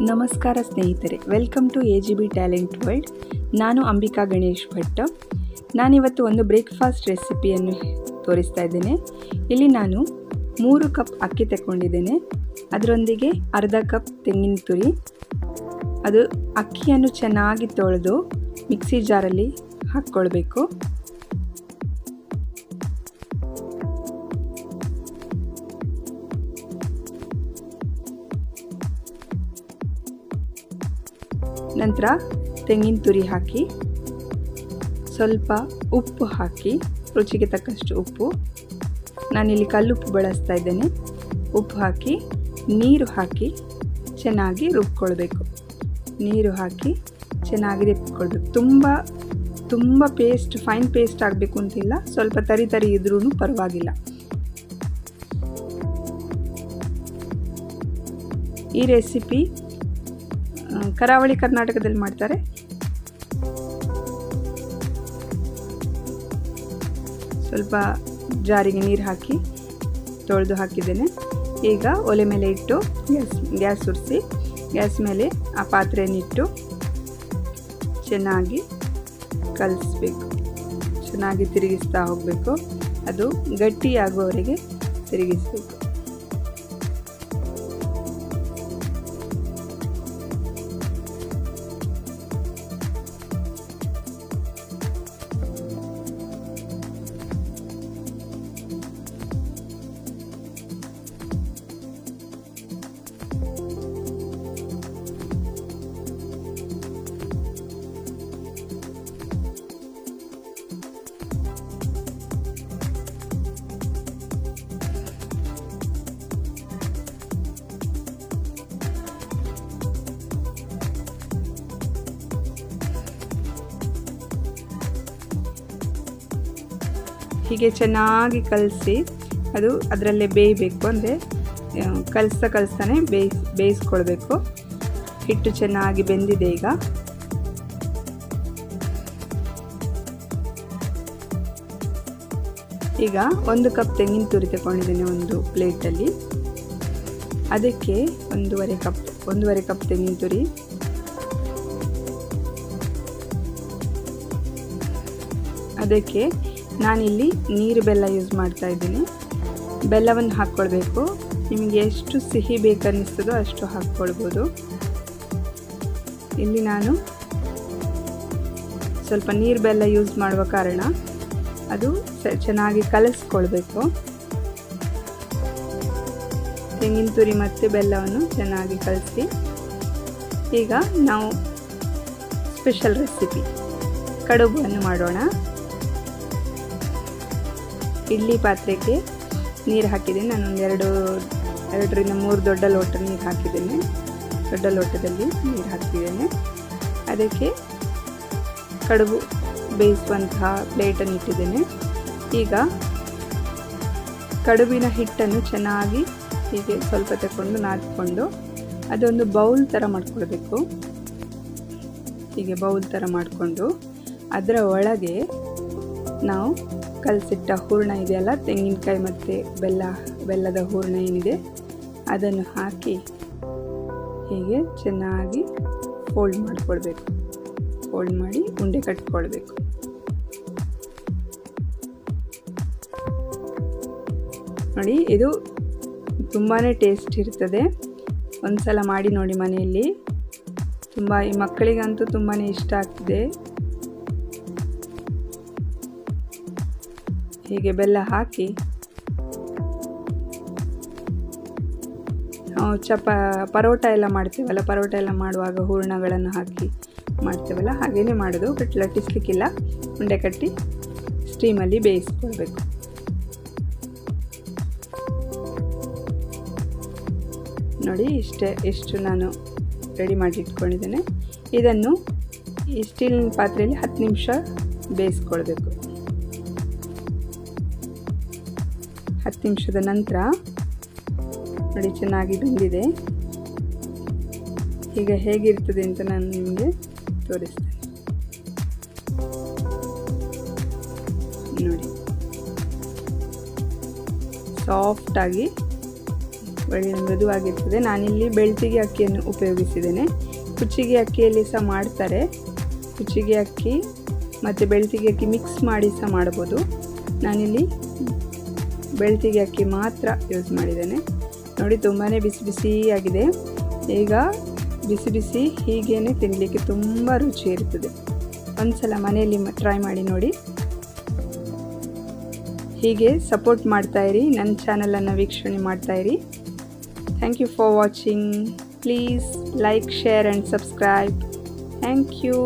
ನಮಸ್ಕಾರ ಸ್ನೇಹಿತರೆ welcome to A G B talent world ನಾನು ಅಂಬಿಕಾ ಗಣೇಶ್ ಭಟ್. ನಾನಿವತ್ತು ಒಂದು ಬ್ರೇಕ್ಫಾಸ್ಟ್ ರೆಸಿಪಿಯನ್ನು ತೋರಿಸ್ತಾ ಇದ್ದೇನೆ. ಇಲ್ಲಿ ನಾನು ಮೂರು ಕಪ್ ಅಕ್ಕಿ ತಗೊಂಡಿದ್ದೇನೆ ಅದರೊಂದಿಗೆ ಅರ್ಧ ಕಪ್ ತೆಂಗಿನ ತುರಿ, ಅದು ಅಕ್ಕಿಯನ್ನು ಚೆನ್ನಾಗಿ ತೊಳೆದು ಮಿಕ್ಸಿ ಜಾರಲ್ಲಿ ಹಾಕ್ಕೊಳ್ಬೇಕು. ನಂತರ ತೆಂಗಿನ ತುರಿ ಹಾಕಿ, ಸ್ವಲ್ಪ ಉಪ್ಪು ಹಾಕಿ, ರುಚಿಗೆ ತಕ್ಕಷ್ಟು ಉಪ್ಪು. ನಾನಿಲ್ಲಿ ಕಲ್ಲುಪ್ಪು ಬಳಸ್ತಾ ಇದ್ದೇನೆ. ಉಪ್ಪು ಹಾಕಿ, ನೀರು ಹಾಕಿ ಚೆನ್ನಾಗಿ ರುಬ್ಕೊಳ್ಬೇಕು. ನೀರು ಹಾಕಿ ಚೆನ್ನಾಗಿ ರುಬ್ಕೊಳ್ಬೇಕು. ತುಂಬ ತುಂಬ ಪೇಸ್ಟ್ ಫೈನ್ ಪೇಸ್ಟ್ ಆಗಬೇಕು ಅಂತಿಲ್ಲ. ಸ್ವಲ್ಪ ತರಿ ತರಿ ಇದ್ರೂ ಪರವಾಗಿಲ್ಲ. ಈ ರೆಸಿಪಿ ಕರಾವಳಿ ಕರ್ನಾಟಕದಲ್ಲಿ ಮಾಡ್ತಾರೆ. ಸ್ವಲ್ಪ ಜಾರಿಗೆ ನೀರು ಹಾಕಿ ತೊಳೆದು ಹಾಕಿದ್ದೇನೆ. ಈಗ ಒಲೆ ಮೇಲೆ ಇಟ್ಟು ಗ್ಯಾಸ್ ಗ್ಯಾಸ್ ಸುರಿಸಿ ಗ್ಯಾಸ್ ಮೇಲೆ ಆ ಪಾತ್ರೆಯನ್ನಿಟ್ಟು ಚೆನ್ನಾಗಿ ಕಲಿಸ್ಬೇಕು. ಚೆನ್ನಾಗಿ ತಿರುಗಿಸ್ತಾ ಹೋಗಬೇಕು. ಅದು ಗಟ್ಟಿಯಾಗುವವರೆಗೆ ತಿರುಗಿಸಬೇಕು. ಹೀಗೆ ಚೆನ್ನಾಗಿ ಕಲಸಿ ಅದು ಅದರಲ್ಲೇ ಬೇಯಬೇಕು ಅಂದರೆ ಕಲಿಸ್ತಾ ಕಲಿಸ್ತಾನೆ ಬೇಯಿಸ್ ಬೇಯಿಸ್ಕೊಳ್ಬೇಕು. ಹಿಟ್ಟು ಚೆನ್ನಾಗಿ ಬೆಂದಿದೆ ಈಗ. ಈಗ ಒಂದು ಕಪ್ ತೆಂಗಿನ ತುರಿ ತಗೊಂಡಿದ್ದೇನೆ ಒಂದು ಪ್ಲೇಟಲ್ಲಿ. ಅದಕ್ಕೆ ಒಂದೂವರೆ ಕಪ್ ಒಂದೂವರೆ ಕಪ್ ತೆಂಗಿನ ತುರಿ. ಅದಕ್ಕೆ ನಾನಿಲ್ಲಿ ನೀರು ಬೆಲ್ಲ ಯೂಸ್ ಮಾಡ್ತಾ ಇದ್ದೀನಿ. ಬೆಲ್ಲವನ್ನು ಹಾಕ್ಕೊಳ್ಬೇಕು. ನಿಮಗೆ ಎಷ್ಟು ಸಿಹಿ ಬೇಕನ್ನಿಸ್ತದೋ ಅಷ್ಟು ಹಾಕ್ಕೊಳ್ಬೋದು. ಇಲ್ಲಿ ನಾನು ಸ್ವಲ್ಪ ನೀರು ಬೆಲ್ಲ ಯೂಸ್ ಮಾಡುವ ಕಾರಣ ಅದು ಚೆನ್ನಾಗಿ ಕಲಸ್ಕೊಳ್ಬೇಕು. ತೆಂಗಿನ ತುರಿ ಮತ್ತು ಬೆಲ್ಲವನ್ನು ಚೆನ್ನಾಗಿ ಕಲಸಿ. ಈಗ ನಾವು ಸ್ಪೆಷಲ್ ರೆಸಿಪಿ ಕಡುಬನ್ನು ಮಾಡೋಣ. ಇಡ್ಲಿ ಪಾತ್ರೆಗೆ ನೀರು ಹಾಕಿದ್ದೀನಿ. ಒಂದು ಎರಡು, ಎರಡರಿಂದ ಮೂರು ದೊಡ್ಡ ಲೋಟ ನೀರು ಹಾಕಿದ್ದೇನೆ. ದೊಡ್ಡ ಲೋಟದಲ್ಲಿ ನೀರು ಹಾಕಿದ್ದೇನೆ. ಅದಕ್ಕೆ ಕಡುಬು ಬೇಯಿಸುವಂತಹ ಪ್ಲೇಟನ್ನು ಇಟ್ಟಿದ್ದೇನೆ. ಈಗ ಕಡುಬಿನ ಹಿಟ್ಟನ್ನು ಚೆನ್ನಾಗಿ ಹೀಗೆ ಸ್ವಲ್ಪ ತಗೊಂಡು ನಾದಿಕೊಂಡು ಅದೊಂದು ಬೌಲ್ ಥರ ಮಾಡ್ಕೊಳ್ಬೇಕು. ಹೀಗೆ ಬೌಲ್ ಥರ ಮಾಡಿಕೊಂಡು ಅದರ ಒಳಗೆ ನಾವು ಕಲಸಿಟ್ಟ ಹೂರಣ ಇದೆಯಲ್ಲ, ತೆಂಗಿನಕಾಯಿ ಮತ್ತು ಬೆಲ್ಲ, ಬೆಲ್ಲದ ಹೂರಣ ಏನಿದೆ, ಅದನ್ನು ಹಾಕಿ ಹೀಗೆ ಚೆನ್ನಾಗಿ ಫೋಲ್ಡ್ ಮಾಡಿಕೊಳ್ಬೇಕು. ಫೋಲ್ಡ್ ಮಾಡಿ ಉಂಡೆ ಕಟ್ಕೊಳ್ಬೇಕು. ನೋಡಿ, ಇದು ತುಂಬಾ ಟೇಸ್ಟ್ ಇರ್ತದೆ. ಒಂದು ಸಲ ಮಾಡಿ ನೋಡಿ ಮನೆಯಲ್ಲಿ. ತುಂಬ ಈ ಮಕ್ಕಳಿಗಂತೂ ತುಂಬಾ ಇಷ್ಟ ಆಗ್ತದೆ. ಹೀಗೆ ಬೆಲ್ಲ ಹಾಕಿ ಚಪ, ಪರೋಟ ಎಲ್ಲ ಮಾಡ್ತೇವಲ್ಲ, ಪರೋಟ ಎಲ್ಲ ಮಾಡುವಾಗ ಹೂರಣಗಳನ್ನು ಹಾಕಿ ಮಾಡ್ತೇವಲ್ಲ ಹಾಗೇ ಮಾಡೋದು. ಬಟ್ ಲಟ್ಟಿಸ್ಲಿಕ್ಕಿಲ್ಲ. ಉಂಡೆ ಕಟ್ಟಿ ಸ್ಟೀಮಲ್ಲಿ ಬೇಯಿಸ್ಕೊಳ್ಬೇಕು. ನೋಡಿ, ಇಷ್ಟೇ ಇಷ್ಟು ನಾನು ರೆಡಿ ಮಾಡಿ ಇಟ್ಕೊಂಡಿದ್ದೇನೆ ಇದನ್ನು ಈ ಸ್ಟೀಲ್ ಪಾತ್ರೆಯಲ್ಲಿ ಹತ್ತು ನಿಮಿಷ ಬೇಯಿಸ್ಕೊಳ್ಬೇಕು. ಹತ್ತು ನಿಮಿಷದ ನಂತರ ನೋಡಿ, ಚೆನ್ನಾಗಿ ಬಂದಿದೆ. ಈಗ ಹೇಗಿರ್ತದೆ ಅಂತ ನಾನು ನಿಮಗೆ ತೋರಿಸ್ತೇನೆ. ನೋಡಿ. ಸಾಫ್ಟಾಗಿ ಒಳ್ಳೆ ಮೃದುವಾಗಿರ್ತದೆ. ನಾನಿಲ್ಲಿ ಬೆಳ್ತಿಗೆ ಅಕ್ಕಿಯನ್ನು ಉಪಯೋಗಿಸಿದ್ದೇನೆ. ಕುಚ್ಚಿಗೆ ಅಕ್ಕಿಯಲ್ಲಿ ಸಹ ಮಾಡ್ತಾರೆ. ಕುಚ್ಚಿಗೆ ಅಕ್ಕಿ ಮತ್ತು ಬೆಳ್ತಿಗೆ ಅಕ್ಕಿ ಮಿಕ್ಸ್ ಮಾಡಿ ಸಹ ಮಾಡ್ಬೋದು. ನಾನಿಲ್ಲಿ ಬೆಳ್ತಿಗೆ ಅಕ್ಕಿ ಮಾತ್ರ ಯೂಸ್ ಮಾಡಿದ್ದೇನೆ. ನೋಡಿ ತುಂಬಾ ಬಿಸಿ ಬಿಸಿಯಾಗಿದೆ ಈಗ ಬಿಸಿ ಬಿಸಿ ಹೀಗೇ ತಿನ್ನಲಿಕ್ಕೆ ತುಂಬ ರುಚಿ ಇರ್ತದೆ. ಒಂದ್ಸಲ ಮನೆಯಲ್ಲಿ ಟ್ರೈ ಮಾಡಿ ನೋಡಿ. ಹೀಗೆ ಸಪೋರ್ಟ್ ಮಾಡ್ತಾಯಿರಿ ನನ್ನ ಚಾನಲನ್ನು ವೀಕ್ಷಣೆ ಮಾಡ್ತಾಯಿರಿ thank you for watching please like share and subscribe thank you